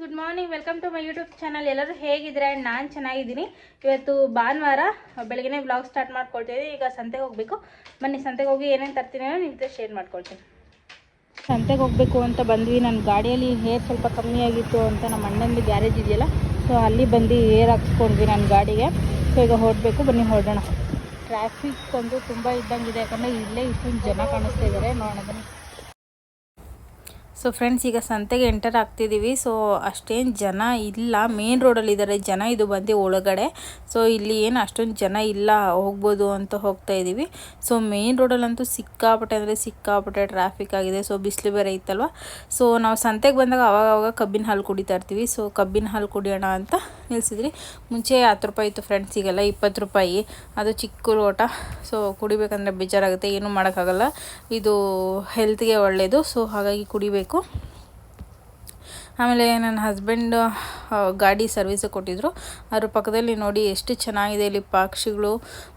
Good morning welcome to my YouTube channel ಎಲ್ಲರೂ ಹೇಗಿದ್ರೆ and ನಾನು ಚೆನ್ನಾಗಿದ್ದೀನಿ. ಇವತ್ತು ಭಾನುವಾರ ಬೆಳಗ್ಗೆ ಬ್ಲಾಗ್ ಸ್ಟಾರ್ಟ್ ಮಾಡ್ಕೊಳ್ತೀವಿ ಈಗ ಸಂತೆಗೆ ಹೋಗಬೇಕು. ಬನ್ನಿ, ಸಂತೆಗೆ ಹೋಗಿ ಏನೇನು ತರ್ತೀನಿ ನಿಮ್ಮ ಜೊತೆ ಶೇರ್ ಮಾಡ್ಕೊಳ್ತೀನಿ. ಸಂತೆಗೆ ಹೋಗಬೇಕು ಅಂತ ಬಂದ್ವಿ. ನನ್ನ ಗಾಡಿಯಲ್ಲಿ ಹೇರ್ ಸ್ವಲ್ಪ ಕಮ್ಮಿ ಆಗಿತ್ತು ಅಂತ ನಮ್ಮ ಅಣ್ಣಂದು ಗ್ಯಾರೇಜ್ ಇದೆಯಲ್ಲ ಸೊ ಅಲ್ಲಿ ಬಂದು ಏರ್ ಹಾಕ್ಸ್ಕೊಂಡ್ವಿ ನನ್ನ ಗಾಡಿಗೆ. ಸೊ ಈಗ ಹೊರಡಬೇಕು. ಬನ್ನಿ, ಹೊರಡೋಣ. ಟ್ರಾಫಿಕ್ ಒಂದು ತುಂಬ ಇದ್ದಂಗಿದೆ. ಯಾಕಂದರೆ ಇಲ್ಲೇ ಇಷ್ಟೊಂದು ಜನ ಕಾಣಿಸ್ತಾ ಇದ್ದಾರೆ ನೋಡೋಣ ಬನ್ನಿ. ಸೊ ಫ್ರೆಂಡ್ಸ್ ಈಗ ಸಂತೆಗೆ ಎಂಟರ್ ಆಗ್ತಿದ್ದೀವಿ ಸೊ ಅಷ್ಟೇನು ಜನ ಇಲ್ಲ. ಮೇನ್ ರೋಡಲ್ಲಿ ಇದ್ದಾರೆ ಜನ. ಇದು ಬಂದು ಒಳಗಡೆ. ಸೊ ಇಲ್ಲಿ ಏನು ಅಷ್ಟೊಂದು ಜನ ಇಲ್ಲ. ಹೋಗ್ಬೋದು ಅಂತ ಹೋಗ್ತಾ ಇದ್ದೀವಿ ಸೊ ಮೇನ್ ರೋಡಲ್ಲಂತೂ ಸಿಕ್ಕಾಪಟ್ಟೆ ಅಂದರೆ ಸಿಕ್ಕಾಪಟ್ಟೆ ಟ್ರಾಫಿಕ್ ಆಗಿದೆ. ಸೊ ಬಿಸಿಲು ಬೇರೆ ಇತ್ತಲ್ವ? ಸೊ ನಾವು ಸಂತೆಗೆ ಬಂದಾಗ ಅವಾಗ ಅವಾಗ ಕಬ್ಬಿನ ಹಾಲು ಕುಡಿತಾ ಇರ್ತೀವಿ. ಸೊ ಕಬ್ಬಿನ ಹಾಲು ಕುಡಿಯೋಣ ಅಂತ ನಿಲ್ಸಿದ್ರಿ ಮುಂಚೆ ಹತ್ತು ರೂಪಾಯಿ ಇತ್ತು ಫ್ರೆಂಡ್ಸ್ ಈಗೆಲ್ಲ ಇಪ್ಪತ್ತು ರೂಪಾಯಿ. ಅದು ಚಿಕ್ಕ ಲೋಟ. ಸೊ ಕುಡಿಬೇಕಂದ್ರೆ ಬೇಜಾರಾಗುತ್ತೆ. ಏನೂ ಮಾಡೋಕ್ಕಾಗಲ್ಲ. ಇದು ಹೆಲ್ತ್ಗೆ ಒಳ್ಳೆಯದು ಸೊ ಹಾಗಾಗಿ ಕುಡಿಬೇಕು. ಆಮೇಲೆ ನನ್ನ ಹಸ್ಬೆಂಡ್ ಗಾಡಿ ಸರ್ವಿಸ್ ಕೊಟ್ಟಿದ್ದರು ಅದ್ರ ಪಕ್ಕದಲ್ಲಿ ನೋಡಿ ಎಷ್ಟು ಚೆನ್ನಾಗಿದೆ ಇಲ್ಲಿ ಪಕ್ಷಿಗಳು,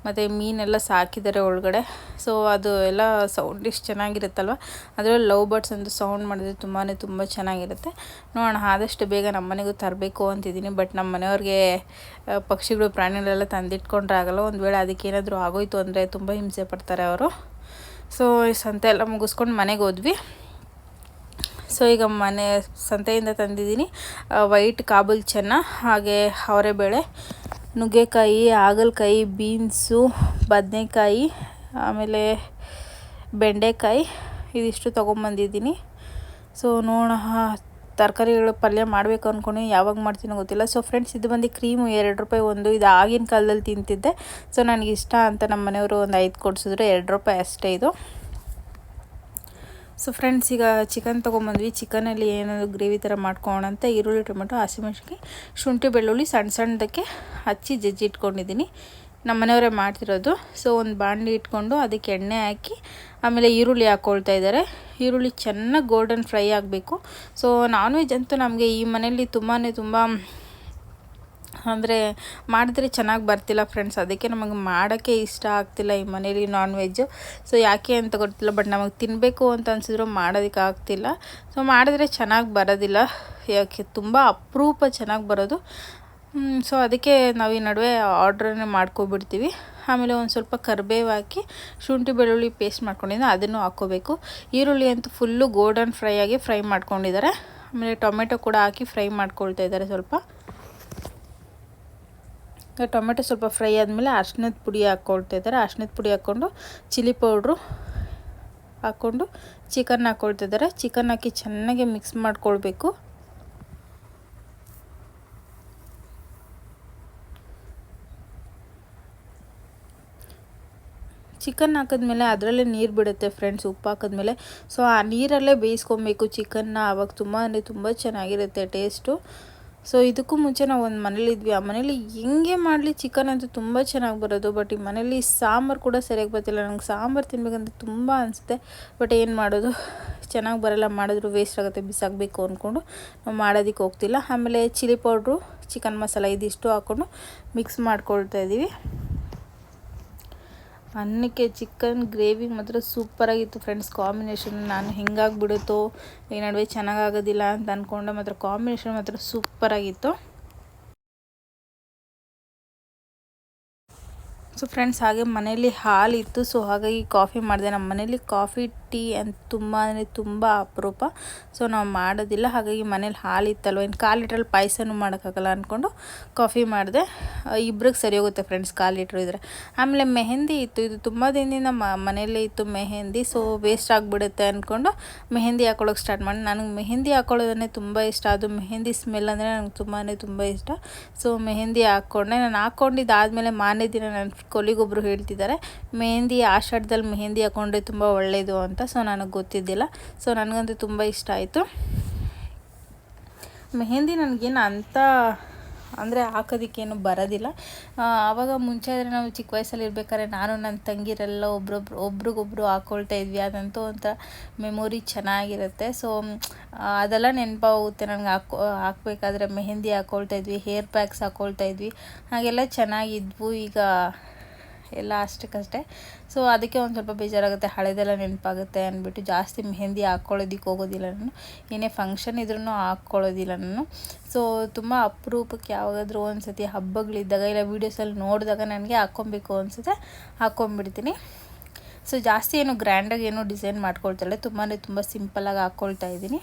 ಮತ್ತು ಮೀನೆಲ್ಲ ಸಾಕಿದ್ದಾರೆ ಒಳಗಡೆ. ಸೊ ಅದು ಎಲ್ಲ ಸೌಂಡ್ ಎಷ್ಟು ಚೆನ್ನಾಗಿರುತ್ತಲ್ವ? ಅದರಲ್ಲಿ ಲವ್ ಬರ್ಡ್ಸ್ ಅಂತ ಸೌಂಡ್ ಮಾಡಿದ್ರೆ ತುಂಬಾ ತುಂಬ ಚೆನ್ನಾಗಿರುತ್ತೆ. ನೋಡೋಣ, ಆದಷ್ಟು ಬೇಗ ನಮ್ಮ ಮನೆಗೂ ತರಬೇಕು ಅಂತಿದ್ದೀನಿ. ಬಟ್ ನಮ್ಮ ಮನೆಯವ್ರಿಗೆ ಪಕ್ಷಿಗಳು, ಪ್ರಾಣಿಗಳೆಲ್ಲ ತಂದಿಟ್ಕೊಂಡ್ರೆ ಆಗಲ್ಲ. ಒಂದು ವೇಳೆ ಅದಕ್ಕೆ ಏನಾದರೂ ಆಗೋಯ್ತು ಅಂದರೆ ತುಂಬ ಹಿಂಸೆ ಪಡ್ತಾರೆ ಅವರು. ಸೊ ಸಂತೆ ಎಲ್ಲ ಮುಗಿಸ್ಕೊಂಡು ಮನೆಗೆ ಹೋದ್ವಿ. ಸೊ ಈಗ ಮನೆ ಸಂತೆಯಿಂದ ತಂದಿದ್ದೀನಿ ವೈಟ್ ಕಾಬುಲ್ ಚೆನ್ನ, ಹಾಗೆ ಅವರೆಬೇಳೆ, ನುಗ್ಗೆಕಾಯಿ, ಹಾಗಲಕಾಯಿ, ಬೀನ್ಸು, ಬದನೆಕಾಯಿ, ಆಮೇಲೆ ಬೆಂಡೆಕಾಯಿ, ಇದಿಷ್ಟು ತೊಗೊಂಬಂದಿದ್ದೀನಿ. ಸೊ ನೋಡೋಣ ತರಕಾರಿಗಳು ಪಲ್ಯ ಮಾಡಬೇಕು ಅಂದ್ಕೊಂಡು ಯಾವಾಗ ಮಾಡ್ತೀನೋ ಗೊತ್ತಿಲ್ಲ. ಸೊ ಫ್ರೆಂಡ್ಸ್ ಇದು ಬಂದು ಕ್ರೀಮು ಎರಡು ರೂಪಾಯಿ ಒಂದು, ಇದು ಆಗಿನ ಕಾಲದಲ್ಲಿ ತಿಂತಿದ್ದೆ. ಸೊ ನನಗೆ ಇಷ್ಟ ಅಂತ ನಮ್ಮ ಮನೆಯವರು ಒಂದು ಐದು ಕೊಡಿಸಿದ್ರು, ಎರಡು ರೂಪಾಯಿ ಅಷ್ಟೇ ಇದು. ಸೊ ಫ್ರೆಂಡ್ಸ್ ಈಗ ಚಿಕನ್ ತೊಗೊಂಬಂದ್ವಿ. ಚಿಕನಲ್ಲಿ ಏನಾದರೂ ಗ್ರೇವಿ ಥರ ಅಂತ ಈರುಳ್ಳಿ, ಟೊಮೆಟೊ ಹಸಿಮೆಣ್ಸಿನ್ಕಾಯಿ ಶುಂಠಿ, ಬೆಳ್ಳುಳ್ಳಿ ಸಣ್ಣ ಸಣ್ಣದಕ್ಕೆ ಹಚ್ಚಿ ಜಜ್ಜಿ ಇಟ್ಕೊಂಡಿದ್ದೀನಿ. ನಮ್ಮ ಮನೆಯವರೇ ಮಾಡ್ತಿರೋದು. ಸೊ ಒಂದು ಬಾಣಲಿ ಇಟ್ಕೊಂಡು ಅದಕ್ಕೆ ಎಣ್ಣೆ ಹಾಕಿ, ಆಮೇಲೆ ಈರುಳ್ಳಿ ಹಾಕ್ಕೊಳ್ತಾ ಇದ್ದಾರೆ. ಈರುಳ್ಳಿ ಚೆನ್ನಾಗಿ ಗೋಲ್ಡನ್ ಫ್ರೈ ಆಗಬೇಕು. ಸೊ ನಾನ್ ವೆಜ್ ಅಂತೂ ನಮಗೆ ಈ ಮನೆಯಲ್ಲಿ ತುಂಬಾ ತುಂಬ ಅಂದರೆ ಮಾಡಿದ್ರೆ ಚೆನ್ನಾಗಿ ಬರ್ತಿಲ್ಲ ಫ್ರೆಂಡ್ಸ್ ಅದಕ್ಕೆ ನಮಗೆ ಮಾಡೋಕ್ಕೆ ಇಷ್ಟ ಆಗ್ತಿಲ್ಲ ಈ ಮನೇಲಿ ನಾನ್ ವೆಜ್ಜು ಸೊ ಯಾಕೆ ಅಂತ ಗೊತ್ತಿಲ್ಲ ಬಟ್ ನಮಗೆ ತಿನ್ನಬೇಕು ಅಂತ ಅನಿಸಿದ್ರು ಮಾಡೋದಕ್ಕೆ ಆಗ್ತಿಲ್ಲ. ಸೊ ಮಾಡಿದ್ರೆ ಚೆನ್ನಾಗಿ ಬರೋದಿಲ್ಲ. ಯಾಕೆ, ತುಂಬ ಅಪರೂಪ ಚೆನ್ನಾಗಿ ಬರೋದು. ಸೊ ಅದಕ್ಕೆ ನಾವು ಈ ನಡುವೆ ಆರ್ಡ್ರನ್ನೇ ಮಾಡ್ಕೊಬಿಡ್ತೀವಿ. ಆಮೇಲೆ ಒಂದು ಸ್ವಲ್ಪ ಕರ್ಬೇವು ಹಾಕಿ, ಶುಂಠಿ, ಬೆಳ್ಳುಳ್ಳಿ ಪೇಸ್ಟ್ ಮಾಡ್ಕೊಂಡಿದ್ದೆ ಅದನ್ನು ಹಾಕ್ಕೋಬೇಕು. ಈರುಳ್ಳಿ ಅಂತೂ ಫುಲ್ಲು ಗೋಲ್ಡನ್ ಫ್ರೈ ಆಗಿ ಫ್ರೈ ಮಾಡ್ಕೊಂಡಿದ್ದಾರೆ ಆಮೇಲೆ ಟೊಮೆಟೊ ಕೂಡ ಹಾಕಿ ಫ್ರೈ ಮಾಡ್ಕೊಳ್ತಾ ಇದ್ದಾರೆ ಸ್ವಲ್ಪ. ಟೊಮೆಟೊ ಸ್ವಲ್ಪ ಫ್ರೈ ಆದಮೇಲೆ ಅರ್ಶಿನದ ಪುಡಿ ಹಾಕ್ಕೊಳ್ತಾ ಇದ್ದಾರೆ. ಅರ್ಶಿನದ ಪುಡಿ ಹಾಕ್ಕೊಂಡು ಚಿಲ್ಲಿ ಪೌಡ್ರು ಹಾಕ್ಕೊಂಡು ಚಿಕನ್ ಹಾಕ್ಕೊಳ್ತಾ ಇದ್ದಾರೆ. ಚಿಕನ್ ಹಾಕಿ ಚೆನ್ನಾಗಿ ಮಿಕ್ಸ್ ಮಾಡ್ಕೊಳ್ಬೇಕು. ಚಿಕನ್ ಹಾಕಿದ್ಮೇಲೆ ಅದರಲ್ಲೇ ನೀರು ಬಿಡುತ್ತೆ ಫ್ರೆಂಡ್ಸ್, ಉಪ್ಪು ಹಾಕಿದ್ಮೇಲೆ. ಸೊ ಆ ನೀರಲ್ಲೇ ಬೇಯಿಸ್ಕೊಬೇಕು ಚಿಕನ್ನ. ಆವಾಗ ತುಂಬ ಅಂದರೆ ತುಂಬ ಚೆನ್ನಾಗಿರುತ್ತೆ ಟೇಸ್ಟು. ಸೊ ಇದಕ್ಕೂ ಮುಂಚೆ ನಾವು ಒಂದು ಮನೇಲಿ ಇದ್ವಿ. ಆ ಮನೇಲಿ ಹೆಂಗೆ ಮಾಡಲಿ ಚಿಕನ್ ಅಂತೂ ತುಂಬ ಚೆನ್ನಾಗಿ ಬರೋದು. ಬಟ್ ಈ ಮನೇಲಿ ಸಾಂಬಾರು ಕೂಡ ಸರಿಯಾಗಿ ಬರ್ತಿಲ್ಲ. ನಂಗೆ ಸಾಂಬಾರು ತಿನ್ಬೇಕಂತ ತುಂಬ ಅನಿಸುತ್ತೆ. ಬಟ್ ಏನು ಮಾಡೋದು? ಚೆನ್ನಾಗಿ ಬರಲ್ಲ. ಮಾಡಿದ್ರು ವೇಸ್ಟ್ ಆಗುತ್ತೆ. ಬಿಸಾಕಬೇಕು ಅಂದ್ಕೊಂಡು ನಾವು ಮಾಡೋದಕ್ಕೆ ಹೋಗ್ತಿಲ್ಲ. ಆಮೇಲೆ ಚಿಲ್ಲಿ ಪೌಡ್ರು ಚಿಕನ್ ಮಸಾಲ ಇದಿಷ್ಟು ಹಾಕ್ಕೊಂಡು ಮಿಕ್ಸ್ ಮಾಡ್ಕೊಳ್ತಾ ಇದ್ದೀವಿ ಅನ್ನಕ್ಕೆ ಚಿಕನ್ ಗ್ರೇವಿ ಮಾತ್ರ ಸೂಪರಾಗಿತ್ತು ಫ್ರೆಂಡ್ಸ್ ಕಾಂಬಿನೇಷನ್ ನಾನು ಹೆಂಗಾಗ್ಬಿಡುತ್ತೋ, ಈ ನಡುವೆ ಚೆನ್ನಾಗಾಗೋದಿಲ್ಲ ಅಂತ ಅಂದ್ಕೊಂಡೆ ಮಾತ್ರ ಕಾಂಬಿನೇಷನ್ ಮಾತ್ರ ಸೂಪರಾಗಿತ್ತು ಸೊ ಫ್ರೆಂಡ್ಸ್ ಹಾಗೆ ಮನೇಲಿ ಹಾಲಿತ್ತು ಸೊ ಹಾಗಾಗಿ ಕಾಫಿ ಮಾಡಿದೆ. ನಮ್ಮ ಮನೇಲಿ ಕಾಫಿ ಟೀ ಅಂತ ತುಂಬ ಅಂದರೆ ತುಂಬ ಅಪರೂಪ. ಸೊ ನಾವು ಮಾಡೋದಿಲ್ಲ, ಹಾಗಾಗಿ ಮನೇಲಿ ಹಾಲಿತ್ತಲ್ವ? ಇನ್ನು ಕಾಲು ಲೀಟ್ರಲ್ಲಿ ಪಾಯಸನೂ ಮಾಡೋಕ್ಕಾಗಲ್ಲ ಅಂದ್ಕೊಂಡು ಕಾಫಿ ಮಾಡಿದೆ. ಇಬ್ರಿಗೆ ಸರಿ ಹೋಗುತ್ತೆ ಫ್ರೆಂಡ್ಸ್ ಕಾಲು ಲೀಟ್ರ್ ಇದ್ದರೆ ಆಮೇಲೆ ಮೆಹಂದಿ ಇತ್ತು. ಇದು ತುಂಬ ದಿನದಿಂದ ಮನೆಯಲ್ಲೇ ಇತ್ತು ಮೆಹಂದಿ, ಸೊ ವೇಸ್ಟ್ ಆಗಿಬಿಡುತ್ತೆ ಅಂದ್ಕೊಂಡು ಮೆಹಂದಿ ಹಾಕೊಳ್ಳೋಕೆ ಸ್ಟಾರ್ಟ್ ಮಾಡಿ. ನನಗೆ ಮೆಹಂದಿ ಹಾಕೊಳ್ಳೋದನ್ನೇ ತುಂಬ ಇಷ್ಟ. ಅದು ಮೆಹಂದಿ ಸ್ಮೆಲ್ ಅಂದರೆ ನನಗೆ ತುಂಬಾ ತುಂಬ ಇಷ್ಟ. ಸೊ ಮೆಹಂದಿ ಹಾಕ್ಕೊಂಡೆ. ನಾನು ಹಾಕ್ಕೊಂಡಿದ್ದಾದಮೇಲೆ ಮಾರನೇ ದಿನ ನನ್ನ ಕೊಲಿಗೊಬ್ಬರು ಹೇಳ್ತಿದ್ದಾರೆ, ಮೆಹಂದಿ ಆಷಾಢದಲ್ಲಿ ಮೆಹಂದಿ ಹಾಕ್ಕೊಂಡ್ರೆ ತುಂಬ ಒಳ್ಳೆಯದು ಅಂತ. ಸೊ ನನಗೆ ಗೊತ್ತಿದ್ದಿಲ್ಲ. ಸೊ ನನಗಂತೂ ತುಂಬ ಇಷ್ಟ ಆಯಿತು. ಮೆಹಂದಿ ನನಗೇನು ಅಂಥ ಅಂದರೆ ಹಾಕೋದಕ್ಕೇನು ಬರೋದಿಲ್ಲ. ಆವಾಗ ಮುಂಚೆ ಆದರೆ ನಾವು ಚಿಕ್ಕ ವಯಸ್ಸಲ್ಲಿ ಇರ್ಬೇಕಾದ್ರೆ ನಾನು ನನ್ನ ತಂಗಿರೆಲ್ಲ ಒಬ್ರೊಬ್ರು ಒಬ್ರಿಗೊಬ್ರು ಹಾಕ್ಕೊಳ್ತಾ ಇದ್ವಿ. ಅದಂತೂ ಒಂಥರ ಮೆಮೊರಿ ಚೆನ್ನಾಗಿರುತ್ತೆ. ಸೊ ಅದೆಲ್ಲ ನೆನಪಾಗುತ್ತೆ ನನಗೆ ಹಾಕೋ, ಹಾಕ್ಬೇಕಾದ್ರೆ ಮೆಹಂದಿ ಹಾಕ್ಕೊಳ್ತಾ ಇದ್ವಿ ಹೇರ್ ಪ್ಯಾಕ್ಸ್ ಹಾಕ್ಕೊಳ್ತಾ ಇದ್ವಿ. ಹಾಗೆಲ್ಲ ಚೆನ್ನಾಗಿದ್ವು. ಈಗ ಎಲ್ಲ ಅಷ್ಟಕ್ಕಷ್ಟೇ. ಸೊ ಅದಕ್ಕೆ ಒಂದು ಸ್ವಲ್ಪ ಬೇಜಾರಾಗುತ್ತೆ. ಹಳೆದೆಲ್ಲ ನೆನಪಾಗುತ್ತೆ ಅಂದ್ಬಿಟ್ಟು ಜಾಸ್ತಿ ಮೆಹಂದಿ ಹಾಕ್ಕೊಳ್ಳೋದಿಕ್ಕೆ ಹೋಗೋದಿಲ್ಲ ನಾನು. ಏನೇ ಫಂಕ್ಷನ್ ಇದ್ರೂ ಹಾಕ್ಕೊಳ್ಳೋದಿಲ್ಲ ನಾನು. ಸೊ ತುಂಬ ಅಪರೂಪಕ್ಕೆ ಯಾವಾಗಾದ್ರೂ ಒಂದು ಸತಿ ಹಬ್ಬಗಳಿದ್ದಾಗ ಇಲ್ಲ ವೀಡಿಯೋಸಲ್ಲಿ ನೋಡಿದಾಗ ನನಗೆ ಹಾಕ್ಕೊಬೇಕು ಅನಿಸುತ್ತೆ. ಹಾಕ್ಕೊಂಬಿಡ್ತೀನಿ ಸೊ ಜಾಸ್ತಿ ಏನು ಗ್ರ್ಯಾಂಡಾಗಿ ಏನು ಡಿಸೈನ್ ಮಾಡ್ಕೊಳ್ತಾಳೆ ತುಂಬಾ ತುಂಬ ಸಿಂಪಲಾಗಿ ಹಾಕ್ಕೊಳ್ತಾ ಇದ್ದೀನಿ.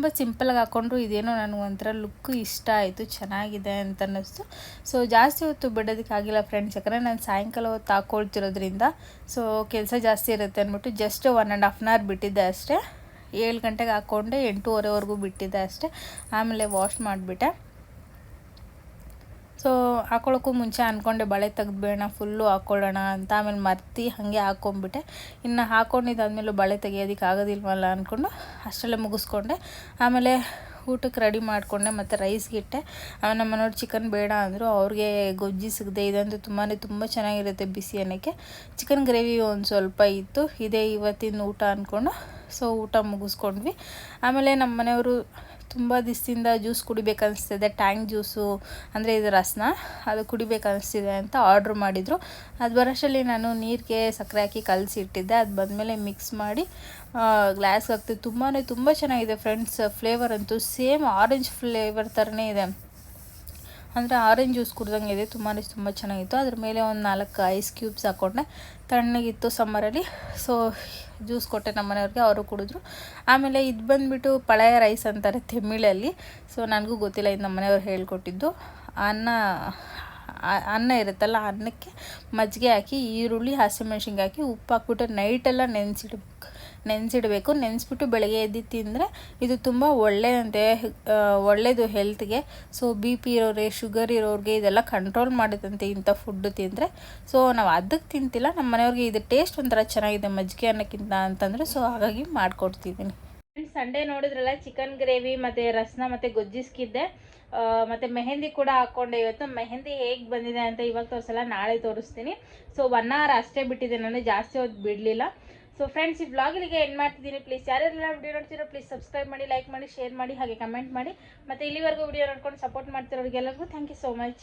ತುಂಬ ಸಿಂಪಲಾಗಿ ಹಾಕ್ಕೊಂಡ್ರು ಇದೇನೋ ನನಗೆ ಒಂಥರ ಲುಕ್ ಇಷ್ಟ ಆಯಿತು, ಚೆನ್ನಾಗಿದೆ ಅಂತ ಅನ್ನಿಸ್ತು. ಸೊ ಜಾಸ್ತಿ ಹೊತ್ತು ಬಿಡೋದಕ್ಕಾಗಿಲ್ಲ ಫ್ರೆಂಡ್ಸ್ ಯಾಕಂದರೆ ನಾನು ಸಾಯಂಕಾಲ ಹೊತ್ತು ಹಾಕ್ಕೊಳ್ತಿರೋದ್ರಿಂದ ಸೊ ಕೆಲಸ ಜಾಸ್ತಿ ಇರುತ್ತೆ ಅಂದ್ಬಿಟ್ಟು just one and half an hour ಬಿಟ್ಟಿದ್ದೆ ಅಷ್ಟೇ. ಏಳು ಗಂಟೆಗೆ ಹಾಕ್ಕೊಂಡೆ, ಎಂಟೂವರೆವರೆಗೂ ಬಿಟ್ಟಿದ್ದೆ ಅಷ್ಟೇ. ಆಮೇಲೆ ವಾಶ್ ಮಾಡಿಬಿಟ್ಟೆ. ಸೊ ಹಾಕೊಳ್ಳೋಕ್ಕೂ ಮುಂಚೆ ಅಂದ್ಕೊಂಡೆ ಬಳೆ ತೆಗೆದ್ಬೇಡ ಫುಲ್ಲು ಹಾಕ್ಕೊಳ್ಳೋಣ ಅಂತ. ಆಮೇಲೆ ಮರ್ತಿ ಹಾಗೆ ಹಾಕ್ಕೊಂಬಿಟ್ಟೆ ಇನ್ನು ಹಾಕ್ಕೊಂಡಿದ್ದಾದ್ಮೇಲೆ ಬಳೆ ತೆಗಿಯೋದಕ್ಕೆ ಆಗೋದಿಲ್ವಲ್ಲ ಅಂದ್ಕೊಂಡು ಅಷ್ಟರಲ್ಲೇ ಮುಗಿಸ್ಕೊಂಡೆ. ಆಮೇಲೆ ಊಟಕ್ಕೆ ರೆಡಿ ಮಾಡಿಕೊಂಡೆ, ಮತ್ತು ರೈಸ್ಗೆ ಇಟ್ಟೆ. ಆಮೇಲೆ ನಮ್ಮ ಮನೆಯವ್ರು ಚಿಕನ್ ಬೇಡ ಅಂದರು. ಅವ್ರಿಗೆ ಗೊಜ್ಜಿ ಸಿಗದೆ ಇದಂತೂ ತುಂಬಾ ತುಂಬ ಚೆನ್ನಾಗಿರುತ್ತೆ ಬಿಸಿ ಅನ್ನೋಕ್ಕೆ. ಚಿಕನ್ ಗ್ರೇವಿ ಒಂದು ಸ್ವಲ್ಪ ಇತ್ತು. ಇದೇ ಇವತ್ತಿನ ಊಟ ಅಂದ್ಕೊಂಡು ಸೊ ಊಟ ಮುಗಿಸ್ಕೊಂಡ್ವಿ. ಆಮೇಲೆ ನಮ್ಮ ಮನೆಯವರು ತುಂಬ ದಿವಸದಿಂದ ಜ್ಯೂಸ್ ಕುಡಿಬೇಕನ್ನಿಸ್ತಿದೆ ಟ್ಯಾಂಗ್ ಜ್ಯೂಸು, ಅಂದರೆ ಇದು ರಸನ, ಅದು ಕುಡಿಬೇಕನ್ನಿಸ್ತಿದೆ ಅಂತ ಆರ್ಡ್ರ್ ಮಾಡಿದರು. ಅದು ಬರೋಷ್ಟರಲ್ಲಿ ನಾನು ನೀರಿಗೆ ಸಕ್ಕರೆ ಹಾಕಿ ಕಲಸಿಟ್ಟಿದ್ದೆ. ಅದು ಬಂದಮೇಲೆ ಮಿಕ್ಸ್ ಮಾಡಿ ಗ್ಲಾಸ್ಗೆ ಹಾಕ್ತಿದ್ದು. ತುಂಬಾ ತುಂಬ ಚೆನ್ನಾಗಿದೆ ಫ್ರೆಂಡ್ಸ್. ಫ್ಲೇವರ್ ಅಂತೂ ಸೇಮ್ ಆರೆಂಜ್ ಫ್ಲೇವರ್ ಥರನೇ ಇದೆ. ಅಂದರೆ ಆರೆಂಜ್ ಜ್ಯೂಸ್ ಕುಡ್ದಂಗೆ ಇದೆ. ತುಂಬಾ ತುಂಬ ಚೆನ್ನಾಗಿತ್ತು. ಅದ್ರ ಮೇಲೆ ಒಂದು ನಾಲ್ಕು ಐಸ್ ಕ್ಯೂಬ್ಸ್ ಹಾಕ್ಕೊಂಡೆ ತಣ್ಣಗಿತ್ತು ಸಮ್ಮರಲ್ಲಿ ಸೊ ಜ್ಯೂಸ್ ಕೊಟ್ಟೆ ನಮ್ಮ ಮನೆಯವ್ರಿಗೆ. ಅವರು ಕುಡಿದ್ರು. ಆಮೇಲೆ ಇದು ಬಂದುಬಿಟ್ಟು ಪಳೆಯ ರೈಸ್ ಅಂತಾರೆ ತಮಿಳಲ್ಲಿ. ಸೊ ನನಗೂ ಗೊತ್ತಿಲ್ಲ, ಇದು ನಮ್ಮ ಮನೆಯವ್ರು ಹೇಳ್ಕೊಟ್ಟಿದ್ದು. ಅನ್ನ ಅನ್ನ ಇರುತ್ತಲ್ಲ, ಅನ್ನಕ್ಕೆ ಮಜ್ಜಿಗೆ ಹಾಕಿ, ಈರುಳ್ಳಿ, ಹಸಿಮೆಣ್ಸಿನ್ಕಾಯಿ ಹಾಕಿ, ಉಪ್ಪು ಹಾಕ್ಬಿಟ್ಟು ನೈಟೆಲ್ಲ ನೆನೆಸಿಡ್ಬೇಕು. ನೆನೆಸಿಡಬೇಕು. ನೆನೆಸ್ಬಿಟ್ಟು ಬೆಳಗ್ಗೆ ಎದ್ದು ತಿಂದರೆ ಇದು ತುಂಬ ಒಳ್ಳೆಯದಂತೆ ಒಳ್ಳೆಯದು ಹೆಲ್ತ್ಗೆ. ಸೊ ಬಿ ಪಿ ಇರೋರಿಗೆ ಶುಗರ್ ಇರೋರಿಗೆ ಇದೆಲ್ಲ ಕಂಟ್ರೋಲ್ ಮಾಡುತ್ತಂತೆ ಇಂಥ ಫುಡ್ಡು ತಿಂದರೆ. ಸೊ ನಾವು ಅದಕ್ಕೆ ತಿಂತಿಲ್ಲ. ನಮ್ಮ ಮನೆಯವ್ರಿಗೆ ಇದು ಟೇಸ್ಟ್ ಒಂಥರ ಚೆನ್ನಾಗಿದೆ ಮಜ್ಜಿಗೆ ಅನ್ನೋಕ್ಕಿಂತ ಅಂತಂದರೆ. ಸೊ ಹಾಗಾಗಿ ಮಾಡಿಕೊಡ್ತಿದ್ದೀನಿ. ಸಂಡೇ ನೋಡಿದ್ರಲ್ಲ ಚಿಕನ್ ಗ್ರೇವಿ ಮತ್ತು ರಸನ ಮತ್ತು ಗೊಜ್ಜಿಸ್ಕಿದ್ದೆ. ಮತ್ತು ಮೆಹಂದಿ ಕೂಡ ಹಾಕ್ಕೊಂಡೆ ಇವತ್ತು. ಮೆಹಂದಿ ಹೇಗೆ ಬಂದಿದೆ ಅಂತ ಇವಾಗ ತೋರಿಸಲ್ಲ, ನಾಳೆ ತೋರಿಸ್ತೀನಿ. ಸೊ ಒನ್ ಅವರ್ ಅಷ್ಟೇ ಬಿಟ್ಟಿದೆ, ನಾನು ಜಾಸ್ತಿ ಹೊತ್ತು ಬಿಡಲಿಲ್ಲ. ಸೊ ಫ್ರೆಂಡ್ಸ್ ಈ ಬ್ಲಾಗಿಗೆ ಎಂಡ್ ಮಾಡ್ತಿದ್ದೀನಿ. ಪ್ಲೀಸ್ ಯಾರೆಲ್ಲ ವಿಡಿಯೋ ನೋಡ್ತೀರೋ ಪ್ಲೀಸ್ ಸಬ್ಸ್ಕ್ರೈಬ್ ಮಾಡಿ ಲೈಕ್ ಮಾಡಿ ಶೇರ್ ಮಾಡಿ, ಹಾಗೆ ಕಮೆಂಟ್ ಮಾಡಿ. ಮತ್ತು ಇಲ್ಲಿವರೆಗೂ ವಿಡಿಯೋ ನೋಡ್ಕೊಂಡು ಸಪೋರ್ಟ್ ಮಾಡ್ತಿರೋರಿಗೆಲ್ಲರಿಗೂ ಥ್ಯಾಂಕ್ ಯು ಸೋ ಮಚ್